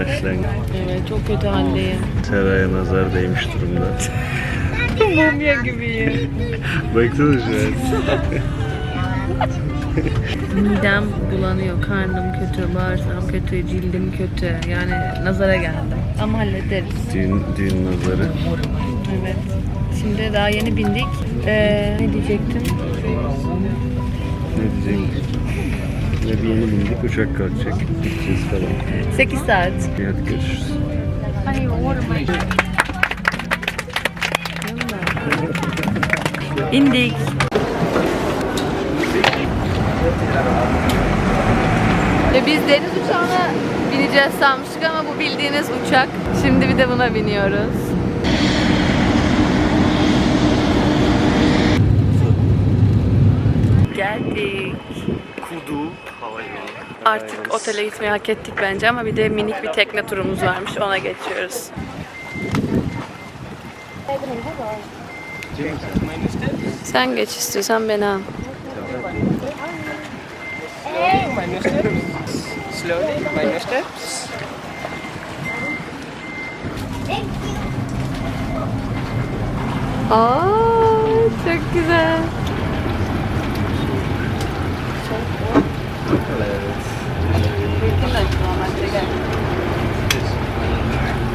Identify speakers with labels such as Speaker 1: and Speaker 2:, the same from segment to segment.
Speaker 1: başlangıç.
Speaker 2: Evet çok kötü haldeyim.
Speaker 1: Seraya nazar değmiş durumda.
Speaker 2: Mumya gibiyim.
Speaker 1: Baksana şu an.
Speaker 2: Midem bulanıyor, karnım kötü, bağırsağım kötü, cildim kötü. Yani nazara geldim. Ama hallederiz.
Speaker 1: Düğün, düğün nazarı.
Speaker 2: Evet. Şimdi daha yeni bindik. Ee, ne diyecektim?
Speaker 1: Ne diyecek? Ve bir yeni bindik uçak kalkacak. Gideceğiz falan.
Speaker 2: 8 saat.
Speaker 1: İyi, Hadi görüşürüz.
Speaker 2: İndik. Ve biz deniz uçağına bineceğiz sanmıştık ama bu bildiğiniz uçak. Şimdi bir de buna biniyoruz. Geldik. Artık otele gitmeyi hak ettik bence ama bir de minik bir tekne turumuz varmış. Ona geçiyoruz. Sen geç istiyorsan beni al.
Speaker 3: Slowly, minor steps.
Speaker 2: Aa, çok güzel.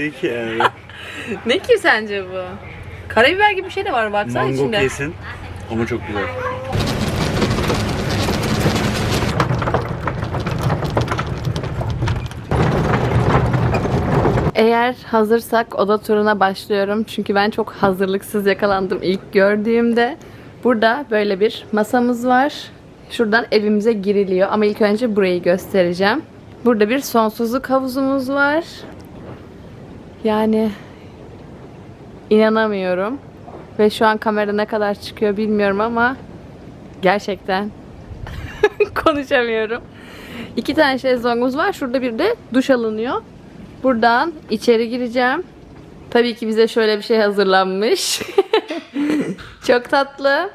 Speaker 1: iyi ki yani.
Speaker 2: Ne ki sence bu? Karabiber gibi bir şey de var baksana
Speaker 1: Mango
Speaker 2: içinde.
Speaker 1: kesin ama çok güzel.
Speaker 2: Eğer hazırsak oda turuna başlıyorum. Çünkü ben çok hazırlıksız yakalandım ilk gördüğümde. Burada böyle bir masamız var. Şuradan evimize giriliyor ama ilk önce burayı göstereceğim. Burada bir sonsuzluk havuzumuz var. Yani inanamıyorum. Ve şu an kamera ne kadar çıkıyor bilmiyorum ama gerçekten konuşamıyorum. İki tane şezlongumuz var. Şurada bir de duş alınıyor. Buradan içeri gireceğim. Tabii ki bize şöyle bir şey hazırlanmış. Çok tatlı.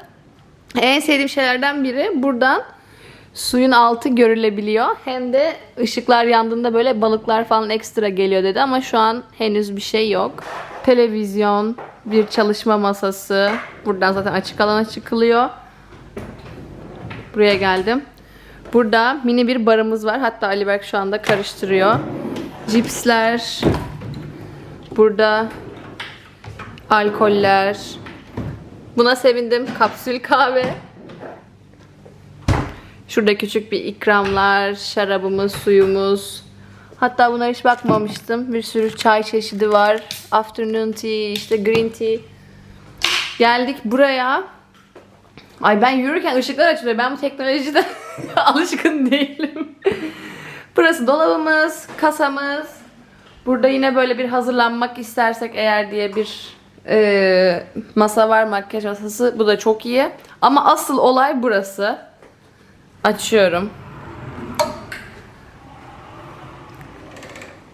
Speaker 2: En sevdiğim şeylerden biri buradan suyun altı görülebiliyor. Hem de ışıklar yandığında böyle balıklar falan ekstra geliyor dedi ama şu an henüz bir şey yok. Televizyon, bir çalışma masası. Buradan zaten açık alana çıkılıyor. Buraya geldim. Burada mini bir barımız var. Hatta Ali Berk şu anda karıştırıyor. Cipsler. Burada alkoller. Buna sevindim. Kapsül kahve. Şurada küçük bir ikramlar, şarabımız, suyumuz. Hatta buna hiç bakmamıştım. Bir sürü çay çeşidi var. Afternoon tea, işte green tea. Geldik buraya. Ay ben yürürken ışıklar açılıyor. Ben bu teknolojide alışkın değilim. Burası dolabımız, kasamız. Burada yine böyle bir hazırlanmak istersek eğer diye bir e, masa var, makyaj masası. Bu da çok iyi. Ama asıl olay burası. Açıyorum.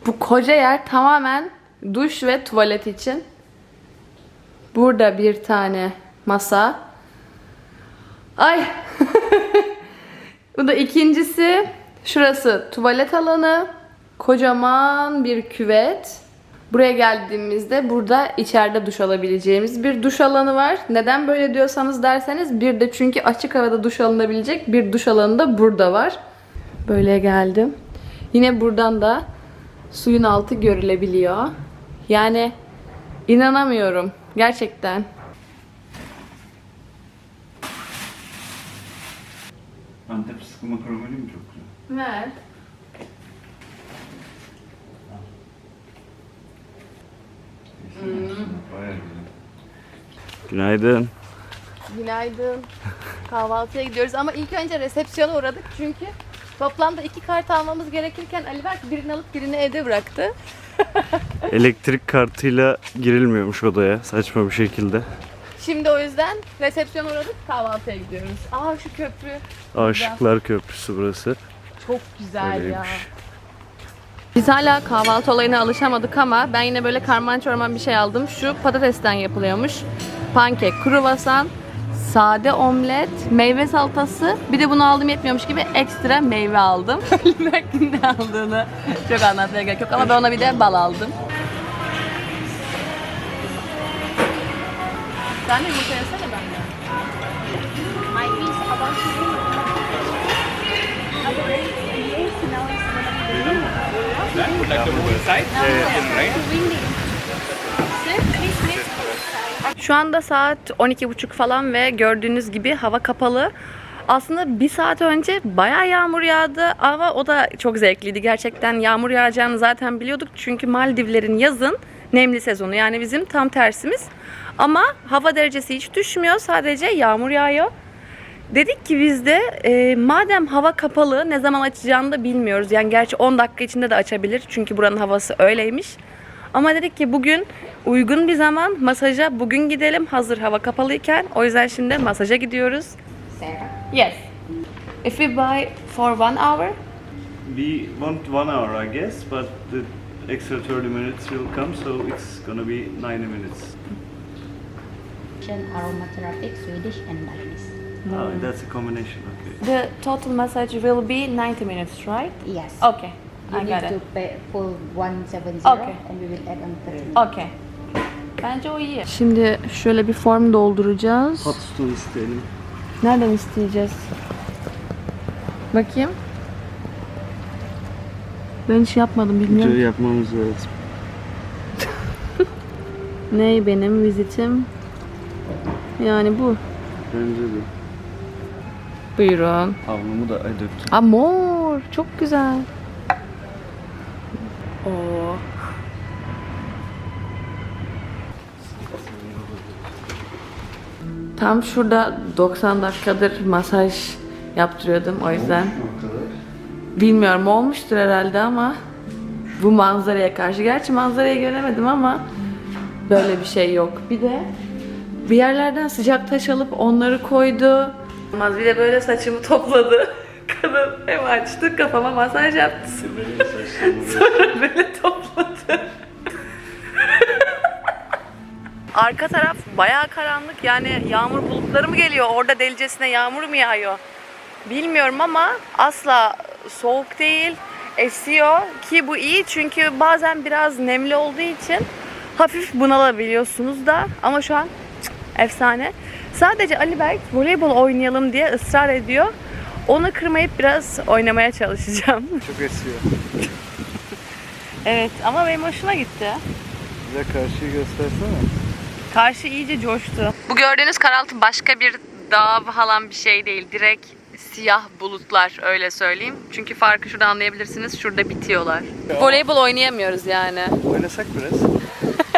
Speaker 2: Bu koca yer tamamen duş ve tuvalet için. Burada bir tane masa. Ay. Bu da ikincisi. Şurası tuvalet alanı. Kocaman bir küvet. Buraya geldiğimizde burada içeride duş alabileceğimiz bir duş alanı var. Neden böyle diyorsanız derseniz bir de çünkü açık havada duş alınabilecek bir duş alanı da burada var. Böyle geldim. Yine buradan da suyun altı görülebiliyor. Yani inanamıyorum. Gerçekten.
Speaker 1: Antep sıkı makaroni mi çok güzel?
Speaker 2: Ver.
Speaker 1: Bayağı güzel. Günaydın.
Speaker 2: Günaydın. Kahvaltıya gidiyoruz ama ilk önce resepsiyona uğradık çünkü toplamda iki kart almamız gerekirken Ali Berk birini alıp birini evde bıraktı.
Speaker 1: Elektrik kartıyla girilmiyormuş odaya saçma bir şekilde.
Speaker 2: Şimdi o yüzden resepsiyona uğradık kahvaltıya gidiyoruz. Aa şu köprü
Speaker 1: Aşıklar Köprüsü burası.
Speaker 2: çok güzel ya. Biz hala kahvaltı olayına alışamadık ama ben yine böyle karman çorman bir şey aldım. Şu patatesten yapılıyormuş. Pankek, kruvasan, sade omlet, meyve salatası. Bir de bunu aldım yetmiyormuş gibi ekstra meyve aldım. Ne aldığını çok anlatmaya gerek yok ama ben ona bir de bal aldım. Sen de yumurta yesene benden.
Speaker 3: Would like to move inside? Yes, right?
Speaker 2: Şu anda saat 12.30 falan ve gördüğünüz gibi hava kapalı. Aslında bir saat önce bayağı yağmur yağdı ama o da çok zevkliydi. Gerçekten yağmur yağacağını zaten biliyorduk. Çünkü Maldivlerin yazın nemli sezonu yani bizim tam tersimiz. Ama hava derecesi hiç düşmüyor. Sadece yağmur yağıyor. Dedik ki biz de e, madem hava kapalı ne zaman açacağını da bilmiyoruz. Yani gerçi 10 dakika içinde de açabilir. Çünkü buranın havası öyleymiş. Ama dedik ki bugün uygun bir zaman masaja bugün gidelim hazır hava kapalıyken. O yüzden şimdi masaja gidiyoruz. Yes. If we buy for one hour,
Speaker 1: We want one hour I guess, but the extra 30 minutes will come, so it's gonna be 90 minutes.
Speaker 4: aromatherapy, Swedish and Danish.
Speaker 1: Oh, that's a combination, okay.
Speaker 2: the total massage will be 90 minutes, right?
Speaker 4: Yes.
Speaker 2: Okay,
Speaker 4: You
Speaker 2: I
Speaker 4: need
Speaker 2: got
Speaker 4: to
Speaker 2: it.
Speaker 4: pay full 170
Speaker 2: Okay.
Speaker 4: and we will add on 30.
Speaker 2: Okay. Bence o iyi. Şimdi şöyle bir form dolduracağız.
Speaker 1: Hot stool isteyelim.
Speaker 2: Nereden isteyeceğiz? Bakayım. Ben hiç yapmadım bilmiyorum.
Speaker 1: Önce yapmamız lazım.
Speaker 2: Ney benim vizitim? Yani bu.
Speaker 1: Bence de.
Speaker 2: Buyurun.
Speaker 1: Havlumu da ay döktüm.
Speaker 2: Aa mor. Çok güzel. Oo. Tam şurada 90 dakikadır masaj yaptırıyordum o yüzden. Bilmiyorum olmuştur herhalde ama bu manzaraya karşı. Gerçi manzarayı göremedim ama böyle bir şey yok. Bir de bir yerlerden sıcak taş alıp onları koydu. Olmaz bir de böyle saçımı topladı. Kadın hem açtı kafama masaj yaptı. Sonra böyle topladı. Arka taraf bayağı karanlık yani yağmur bulutları mı geliyor orada delicesine yağmur mu yağıyor bilmiyorum ama asla soğuk değil esiyor ki bu iyi çünkü bazen biraz nemli olduğu için hafif bunalabiliyorsunuz da ama şu an cık, efsane. Sadece Ali Berk voleybol oynayalım diye ısrar ediyor. Onu kırmayıp biraz oynamaya çalışacağım.
Speaker 1: Çok esiyor.
Speaker 2: evet ama benim hoşuma gitti.
Speaker 1: Bize karşıyı göstersene.
Speaker 2: Karşı iyice coştu. Bu gördüğünüz karaltı başka bir dağ falan bir şey değil. Direkt siyah bulutlar öyle söyleyeyim. Çünkü farkı şurada anlayabilirsiniz. Şurada bitiyorlar. Voleybol oynayamıyoruz yani.
Speaker 1: Oynasak biraz.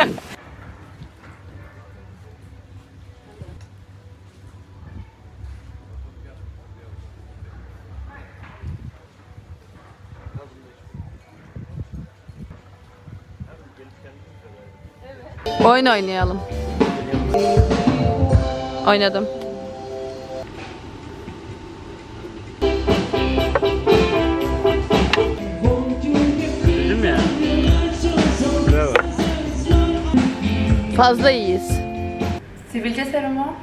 Speaker 2: Oyun oynayalım. Oynadım.
Speaker 1: Dedim ya. Bravo.
Speaker 2: Fazla iyiyiz. Sivilce serumu.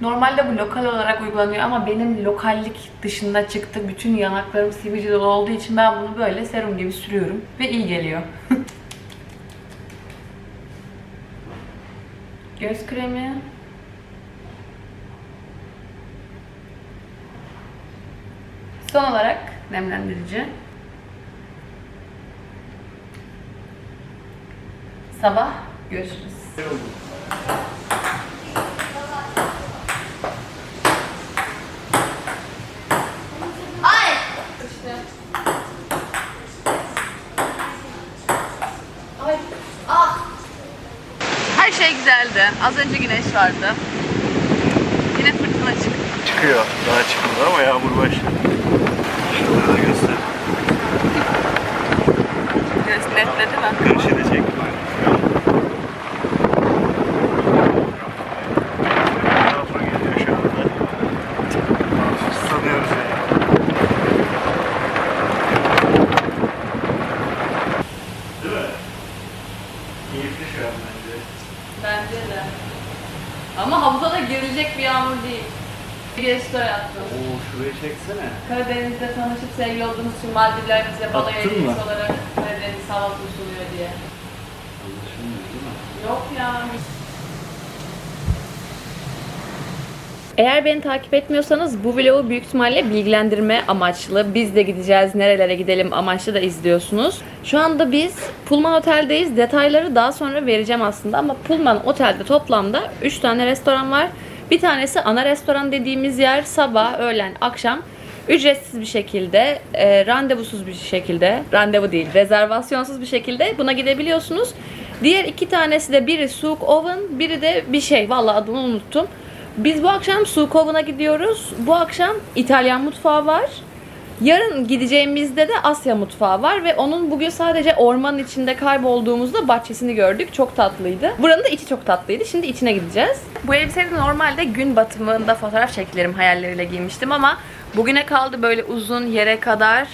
Speaker 2: Normalde bu lokal olarak uygulanıyor ama benim lokallik dışında çıktı. Bütün yanaklarım sivilce dolu olduğu için ben bunu böyle serum gibi sürüyorum ve iyi geliyor. Göz kremi. Son olarak nemlendirici. Sabah görüşürüz. Az önce güneş vardı. Yine fırtına çıktı.
Speaker 1: Çıkıyor. Daha çıkmadı ama yağmur başladı. Şurada da göster.
Speaker 2: Göz netledi mi? Karışacak. Bir story attım.
Speaker 1: Oo şurayı çeksene.
Speaker 2: Karadeniz'de tanışıp sevgili olduğumuz için Maldivler bize balayı
Speaker 1: Attın
Speaker 2: hediyesi olarak Karadeniz havası sunuyor diye.
Speaker 1: Anlaşılmıyor değil mi?
Speaker 2: Yok ya. Eğer beni takip etmiyorsanız bu vlogu büyük ihtimalle bilgilendirme amaçlı, biz de gideceğiz, nerelere gidelim amaçlı da izliyorsunuz. Şu anda biz Pullman Otel'deyiz. Detayları daha sonra vereceğim aslında ama Pullman Otel'de toplamda 3 tane restoran var. Bir tanesi ana restoran dediğimiz yer sabah, öğlen, akşam ücretsiz bir şekilde, e, randevusuz bir şekilde, randevu değil, rezervasyonsuz bir şekilde buna gidebiliyorsunuz. Diğer iki tanesi de biri Souk Oven, biri de bir şey, vallahi adını unuttum. Biz bu akşam Souk Oven'a gidiyoruz. Bu akşam İtalyan mutfağı var. Yarın gideceğimizde de Asya mutfağı var ve onun bugün sadece ormanın içinde kaybolduğumuzda bahçesini gördük. Çok tatlıydı. Buranın da içi çok tatlıydı. Şimdi içine gideceğiz. Bu elbiseyi de normalde gün batımında fotoğraf çekilerim hayalleriyle giymiştim ama bugüne kaldı böyle uzun yere kadar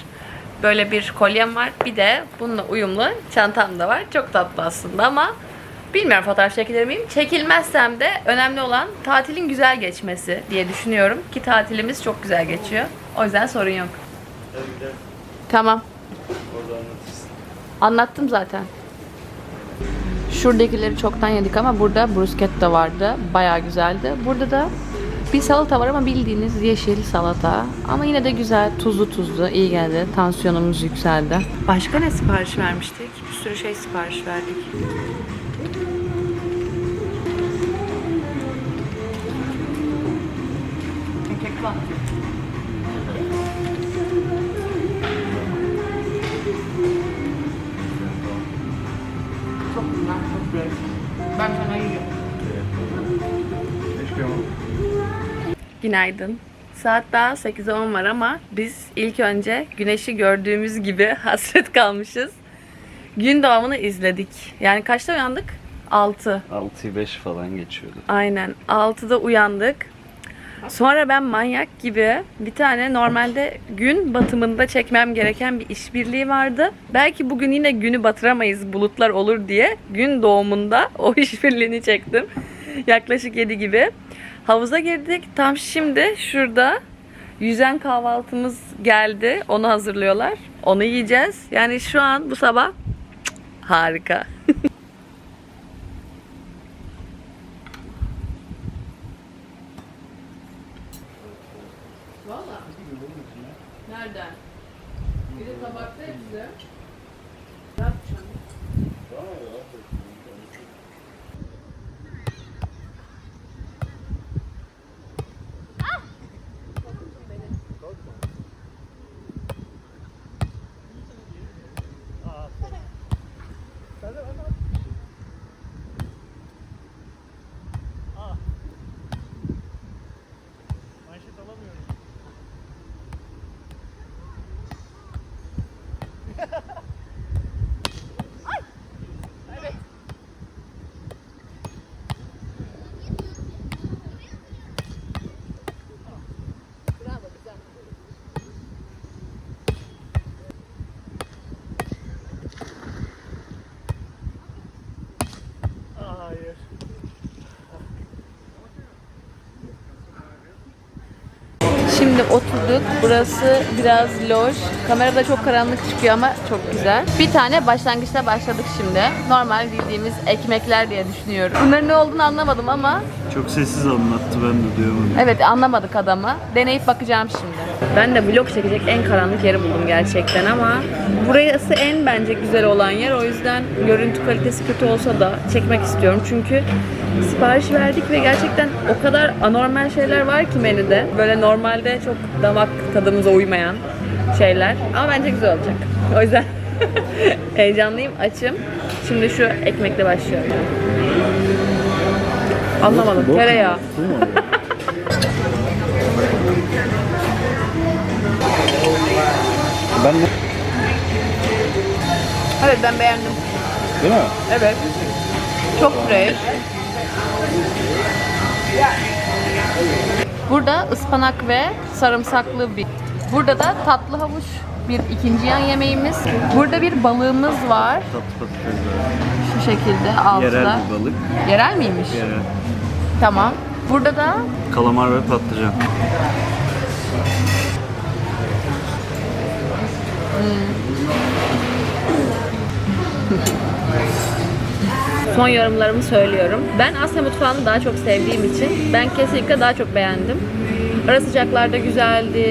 Speaker 2: böyle bir kolyem var. Bir de bununla uyumlu çantam da var. Çok tatlı aslında ama bilmiyorum fotoğraf çekilir miyim? Çekilmezsem de önemli olan tatilin güzel geçmesi diye düşünüyorum ki tatilimiz çok güzel geçiyor. O yüzden sorun yok.
Speaker 1: Hadi gidelim.
Speaker 2: Tamam.
Speaker 1: Orada anlatırsın.
Speaker 2: Anlattım zaten. Şuradakileri çoktan yedik ama burada bruschetta vardı. Bayağı güzeldi. Burada da bir salata var ama bildiğiniz yeşil salata. Ama yine de güzel, tuzlu tuzlu, iyi geldi. Tansiyonumuz yükseldi. Başka ne sipariş vermiştik? Bir sürü şey sipariş verdik. Günaydın. Saat daha 8'e 10 var ama biz ilk önce güneşi gördüğümüz gibi hasret kalmışız. Gün doğumunu izledik. Yani kaçta uyandık? 6.
Speaker 1: 6'yı 5 falan geçiyordu.
Speaker 2: Aynen. 6'da uyandık. Sonra ben manyak gibi bir tane normalde gün batımında çekmem gereken bir işbirliği vardı. Belki bugün yine günü batıramayız bulutlar olur diye gün doğumunda o işbirliğini çektim. Yaklaşık 7 gibi. Havuza girdik. Tam şimdi şurada yüzen kahvaltımız geldi. Onu hazırlıyorlar. Onu yiyeceğiz. Yani şu an bu sabah harika. Şimdi oturduk. Burası biraz loş. Kamerada çok karanlık çıkıyor ama çok güzel. Bir tane başlangıçta başladık şimdi. Normal bildiğimiz ekmekler diye düşünüyorum. Bunların ne olduğunu anlamadım ama
Speaker 1: Çok sessiz anlattı ben de duyamadım.
Speaker 2: evet anlamadık adamı. Deneyip bakacağım şimdi. Ben de vlog çekecek en karanlık yeri buldum gerçekten ama burası en bence güzel olan yer. O yüzden görüntü kalitesi kötü olsa da çekmek istiyorum. Çünkü sipariş verdik ve gerçekten o kadar anormal şeyler var ki menüde. Böyle normalde çok damak tadımıza uymayan şeyler. Ama bence güzel olacak. O yüzden heyecanlıyım, açım. Şimdi şu ekmekle başlıyorum. Anlamadım. Tereyağı.
Speaker 1: ben
Speaker 2: Evet ben beğendim.
Speaker 1: Değil mi?
Speaker 2: Evet. Çok fresh. Burada ıspanak ve sarımsaklı bir. Burada da tatlı havuç bir ikinci yan yemeğimiz. Burada bir balığımız var.
Speaker 1: Tatlı patates var.
Speaker 2: Şu şekilde altta.
Speaker 1: Yerel bir balık.
Speaker 2: Yerel miymiş?
Speaker 1: Yerel.
Speaker 2: Tamam. Burada da
Speaker 1: Kalamar ve patlıcan.
Speaker 2: son yorumlarımı söylüyorum. Ben Asya mutfağını daha çok sevdiğim için ben kesinlikle daha çok beğendim. Ara sıcaklar da güzeldi.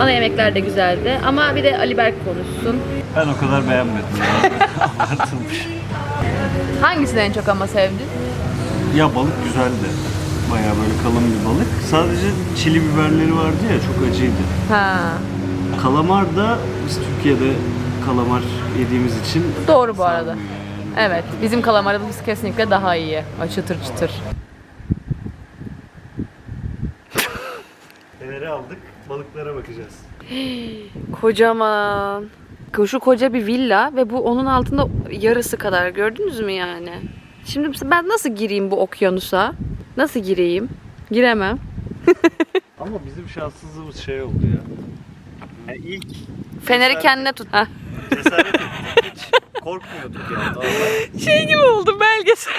Speaker 2: Ana yemekler de güzeldi. Ama bir de Ali Berk konuşsun.
Speaker 1: Ben o kadar beğenmedim. Abartılmış.
Speaker 2: Hangisini en çok ama sevdin?
Speaker 1: Ya balık güzeldi. Bayağı böyle kalın bir balık. Sadece çili biberleri vardı ya çok acıydı.
Speaker 2: Ha.
Speaker 1: Kalamar da biz Türkiye'de kalamar yediğimiz için
Speaker 2: Doğru bu arada. Evet. Bizim kalamarımız kesinlikle daha iyi. O çıtır çıtır.
Speaker 1: Feneri aldık. Balıklara bakacağız.
Speaker 2: Kocaman. Şu koca bir villa ve bu onun altında yarısı kadar gördünüz mü yani? Şimdi ben nasıl gireyim bu okyanusa? Nasıl gireyim? Giremem.
Speaker 1: Ama bizim şanssızlığımız şey oldu ya. Yani ilk
Speaker 2: Feneri
Speaker 1: Cesaret-
Speaker 2: kendine tut. Heh.
Speaker 1: cesaret ettik. Hiç korkmuyorduk yani. Vallahi.
Speaker 2: Şey gibi oldu belgesel.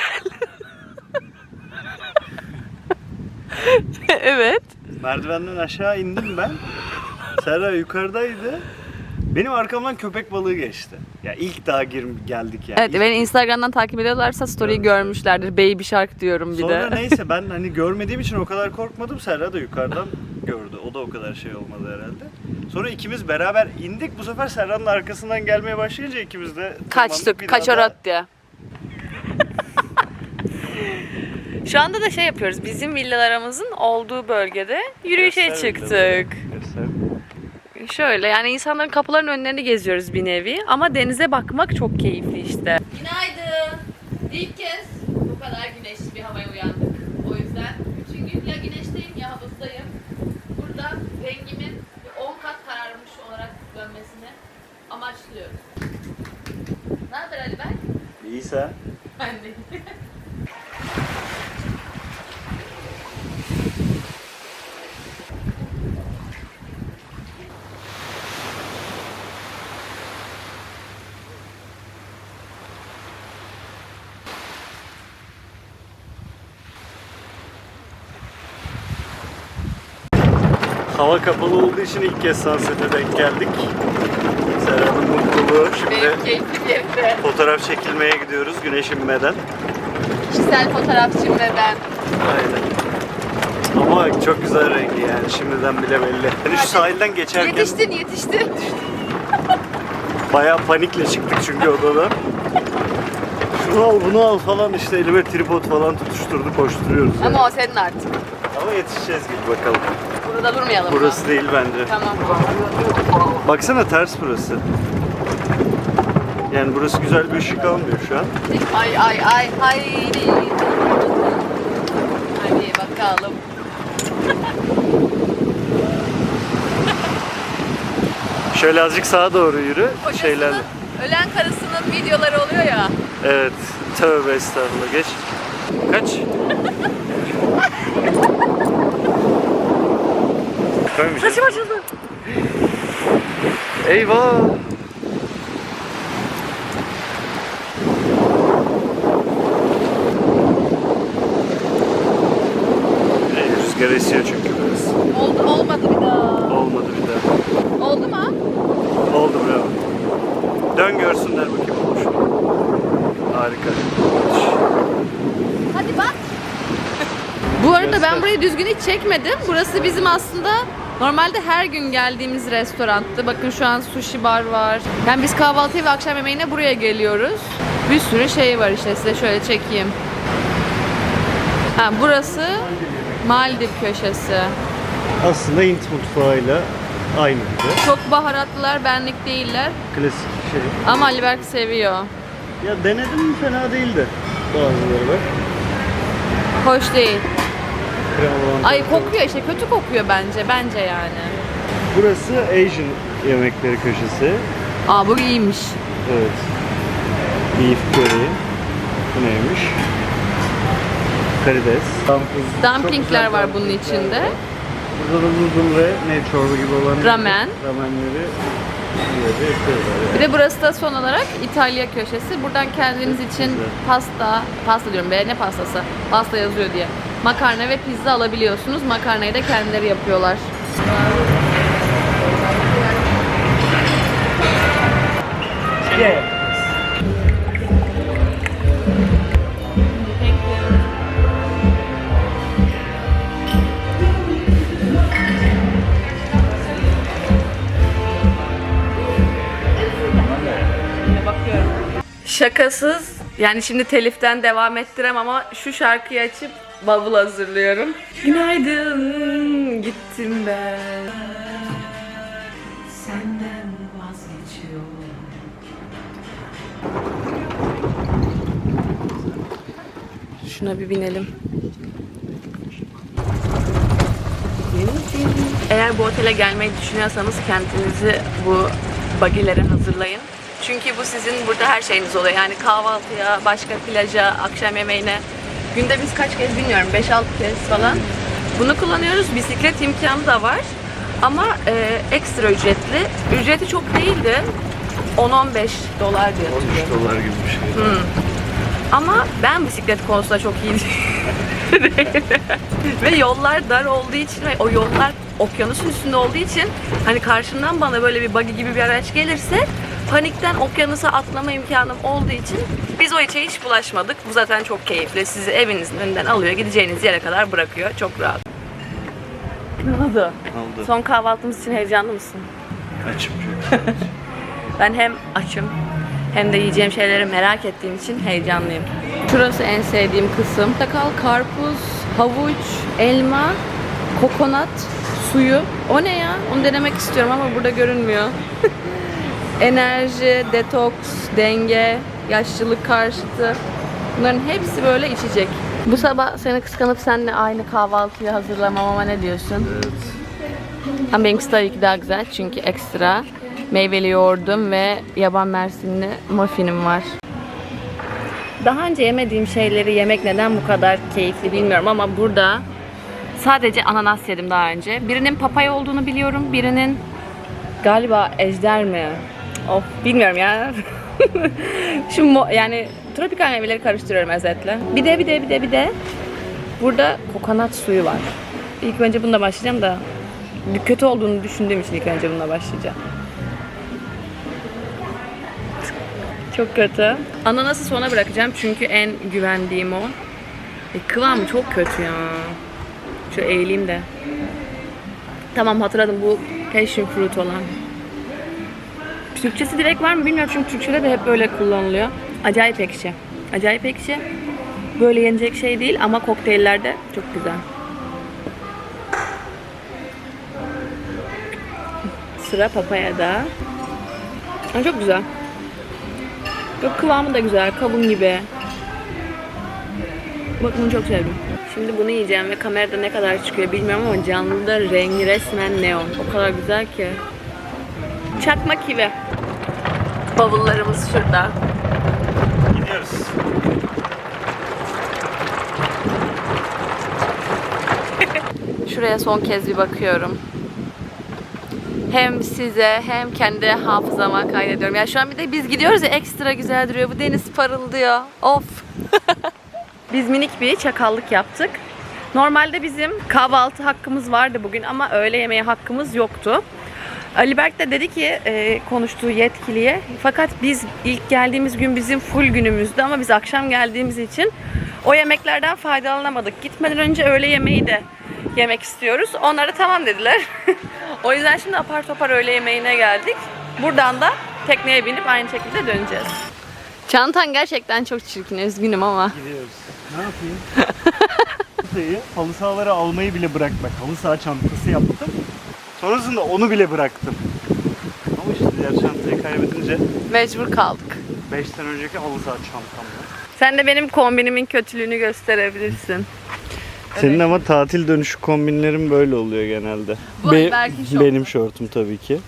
Speaker 2: evet.
Speaker 1: Merdivenden aşağı indim ben. Serra yukarıdaydı. Benim arkamdan köpek balığı geçti. Ya ilk daha gir geldik yani.
Speaker 2: Evet
Speaker 1: İlk-
Speaker 2: beni Instagram'dan takip ediyorlarsa story'i
Speaker 1: Görmüşler.
Speaker 2: görmüşlerdir. Baby Shark diyorum bir
Speaker 1: Sonra
Speaker 2: de.
Speaker 1: neyse ben hani görmediğim için o kadar korkmadım. Serra da yukarıdan gördü. O da o kadar şey olmadı herhalde. Sonra ikimiz beraber indik. Bu sefer Serra'nın arkasından gelmeye başlayınca ikimiz de.
Speaker 2: Kaçtık. Kaçorot diye. Şu anda da şey yapıyoruz. Bizim villalarımızın olduğu bölgede yürüyüşe
Speaker 1: Göster
Speaker 2: çıktık.
Speaker 1: Göster.
Speaker 2: Şöyle yani insanların kapıların önlerini geziyoruz bir nevi ama denize bakmak çok keyifli işte. Günaydın. İlk kez bu kadar güneşli bir havaya uyandık. O yüzden bütün gün ya güneşteyim ya havuzdayım. Burada rengimin bir 10 kat kararmış olarak dönmesini amaçlıyorum. Ne haber Ali Bey?
Speaker 1: İyiyse.
Speaker 2: Ben de.
Speaker 1: Hava kapalı olduğu için ilk kez Sunset'e denk geldik. Serra'nın mutluluğu. Şimdi fotoğraf çekilmeye gidiyoruz güneş inmeden.
Speaker 2: Kişisel fotoğrafçım ve ben.
Speaker 1: Aynen. Ama çok güzel rengi yani şimdiden bile belli. Hani şu sahilden geçerken
Speaker 2: Yetiştin yetiştin.
Speaker 1: bayağı panikle çıktık çünkü odadan. Şunu al bunu al falan işte elime tripod falan tutuşturdu koşturuyoruz. yani.
Speaker 2: Ama o senin artık.
Speaker 1: Ama yetişeceğiz gibi bakalım.
Speaker 2: Burada durmayalım?
Speaker 1: Burası değil bence.
Speaker 2: Tamam.
Speaker 1: Baksana ters burası. Yani burası güzel bir ışık almıyor şu an.
Speaker 2: Ay ay ay haydi. Hadi bakalım.
Speaker 1: Şöyle azıcık sağa doğru yürü.
Speaker 2: Kocasının
Speaker 1: Şeyler.
Speaker 2: ölen karısının videoları oluyor ya.
Speaker 1: Evet. Tövbe estağfurullah. Geç. Kaç? Koymayacağız.
Speaker 2: Saçım açıldı.
Speaker 1: Eyvah. Ee, rüzgar esiyor çünkü biraz.
Speaker 2: Oldu olmadı bir daha.
Speaker 1: Olmadı bir daha.
Speaker 2: Oldu mu?
Speaker 1: Oldu bravo. Dön görsünler bakayım olmuş. mu? Harika.
Speaker 2: Hadi bak. Bu arada ben burayı düzgün hiç çekmedim. Burası bizim aslında normalde her gün geldiğimiz restoranttı. Bakın şu an sushi bar var. Yani biz kahvaltıya ve akşam yemeğine buraya geliyoruz. Bir sürü şey var işte size şöyle çekeyim. Ha, burası Maldiv köşesi.
Speaker 1: Aslında Hint mutfağıyla aynı de.
Speaker 2: Çok baharatlılar, benlik değiller.
Speaker 1: Klasik şey.
Speaker 2: Ama Ali Berk seviyor.
Speaker 1: Ya denedim fena değildi. Bazıları var.
Speaker 2: Hoş değil. Ay kokuyor işte kötü kokuyor bence. Bence yani.
Speaker 1: Burası Asian yemekleri köşesi.
Speaker 2: Aa bu iyiymiş.
Speaker 1: Evet. Beef curry. Bu neymiş? Karides.
Speaker 2: Dumplingler var bunun içinde.
Speaker 1: Burada da noodle ve ne çorba gibi olan
Speaker 2: Ramen.
Speaker 1: ramenleri.
Speaker 2: Bir de burası da son olarak İtalya köşesi. Buradan kendiniz için pasta, pasta diyorum be ne pastası? Pasta yazıyor diye. Makarna ve pizza alabiliyorsunuz. Makarnayı da kendileri yapıyorlar. Şakasız. Yani şimdi teliften devam ettirem ama şu şarkıyı açıp bavul hazırlıyorum. Günaydın, gittim ben. Senden vazgeçiyorum. Şuna bir binelim. Eğer bu otele gelmeyi düşünüyorsanız kendinizi bu bagilere hazırlayın. Çünkü bu sizin burada her şeyiniz oluyor. Yani kahvaltıya, başka plaja, akşam yemeğine. Günde biz kaç kez bilmiyorum. 5-6 kez falan. Bunu kullanıyoruz. Bisiklet imkanı da var. Ama e, ekstra ücretli. Ücreti çok değildi. 10-15 dolar diye
Speaker 1: 13
Speaker 2: hatırlıyorum.
Speaker 1: dolar gibi bir şey.
Speaker 2: Ama ben bisiklet konusunda çok iyi değilim. ve yollar dar olduğu için ve o yollar okyanusun üstünde olduğu için hani karşımdan bana böyle bir buggy gibi bir araç gelirse panikten okyanusa atlama imkanım olduğu için biz o içe hiç bulaşmadık. Bu zaten çok keyifli. Sizi evinizin önünden alıyor, gideceğiniz yere kadar bırakıyor. Çok rahat. Ne oldu?
Speaker 1: Oldu.
Speaker 2: Son kahvaltımız için heyecanlı mısın?
Speaker 1: Açım.
Speaker 2: Ben hem açım hem de yiyeceğim şeyleri merak ettiğim için heyecanlıyım. Şurası en sevdiğim kısım. Sakal, karpuz, havuç, elma, kokonat suyu. O ne ya? Onu denemek istiyorum ama burada görünmüyor. Enerji, detoks, denge, yaşlılık karşıtı. Bunların hepsi böyle içecek. Bu sabah seni kıskanıp seninle aynı kahvaltıyı hazırlamama ne diyorsun?
Speaker 1: evet.
Speaker 2: Ama benimkisi tabii ki daha güzel çünkü ekstra meyveli yoğurdum ve yaban mersinli muffinim var. Daha önce yemediğim şeyleri yemek neden bu kadar keyifli bilmiyorum ama burada sadece ananas yedim daha önce. Birinin papaya olduğunu biliyorum, birinin galiba ejder mi? Of bilmiyorum ya. Şu yani tropikal meyveleri karıştırıyorum özetle. Bir de bir de bir de bir de burada kokonat suyu var. İlk önce bununla başlayacağım da kötü olduğunu düşündüğüm için ilk önce bununla başlayacağım. Çok kötü. Ananası sona bırakacağım çünkü en güvendiğim o. E, kıvamı çok kötü ya. Şu eğileyim de. Tamam hatırladım bu passion fruit olan. Türkçesi direkt var mı bilmiyorum çünkü Türkçede de hep böyle kullanılıyor. Acayip ekşi. Acayip ekşi. Böyle yenecek şey değil ama kokteyllerde çok güzel. Sıra papayada. Aa, çok güzel. Yok kıvamı da güzel. Kavun gibi. Bak bunu çok sevdim. Şimdi bunu yiyeceğim ve kamerada ne kadar çıkıyor bilmiyorum ama canlıda rengi resmen neon. O kadar güzel ki. Çakma kivi. Bavullarımız şurada.
Speaker 1: Gidiyoruz.
Speaker 2: Şuraya son kez bir bakıyorum. Hem size hem kendi hafızama kaydediyorum. Ya şu an bir de biz gidiyoruz ya ekstra güzel duruyor. Bu deniz parıldıyor. Of. biz minik bir çakallık yaptık. Normalde bizim kahvaltı hakkımız vardı bugün ama öğle yemeği hakkımız yoktu. Ali Berk de dedi ki e, konuştuğu yetkiliye fakat biz ilk geldiğimiz gün bizim full günümüzdü ama biz akşam geldiğimiz için o yemeklerden faydalanamadık. Gitmeden önce öğle yemeği de yemek istiyoruz. Onlara tamam dediler. o yüzden şimdi apar topar öğle yemeğine geldik. Buradan da tekneye binip aynı şekilde döneceğiz. Çantan gerçekten çok çirkin. Üzgünüm ama.
Speaker 1: Gidiyoruz. Ne yapayım? Halı sahalara almayı bile bırakmak. Halı saha çantası yaptım. Sonrasında onu bile bıraktım. Ama işte diğer çantayı kaybedince
Speaker 2: Mecbur kaldık.
Speaker 1: 5 sene önceki halı saha çantamla.
Speaker 2: Sen de benim kombinimin kötülüğünü gösterebilirsin.
Speaker 1: Senin ama tatil dönüşü kombinlerin böyle oluyor genelde.
Speaker 2: Bu Berk'in şortu.
Speaker 1: benim şortum tabii ki.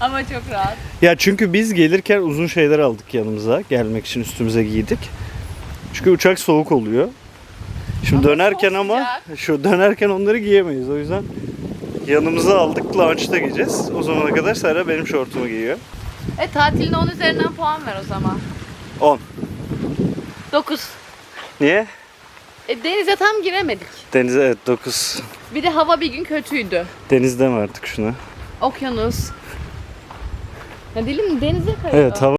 Speaker 2: Ama çok rahat.
Speaker 1: Ya çünkü biz gelirken uzun şeyler aldık yanımıza. Gelmek için üstümüze giydik. Çünkü uçak soğuk oluyor. Şimdi dönerken ama şu dönerken onları giyemeyiz. O yüzden yanımıza aldık. Launch'ta giyeceğiz. O zamana kadar Serra benim şortumu giyiyor.
Speaker 2: E tatiline 10 üzerinden puan ver o zaman.
Speaker 1: 10.
Speaker 2: 9.
Speaker 1: Niye?
Speaker 2: E, denize tam giremedik.
Speaker 1: Denize evet 9.
Speaker 2: Bir de hava bir gün kötüydü.
Speaker 1: Denizde mi artık şuna?
Speaker 2: Okyanus. Ya dilim denize kayıyor.
Speaker 1: Evet hava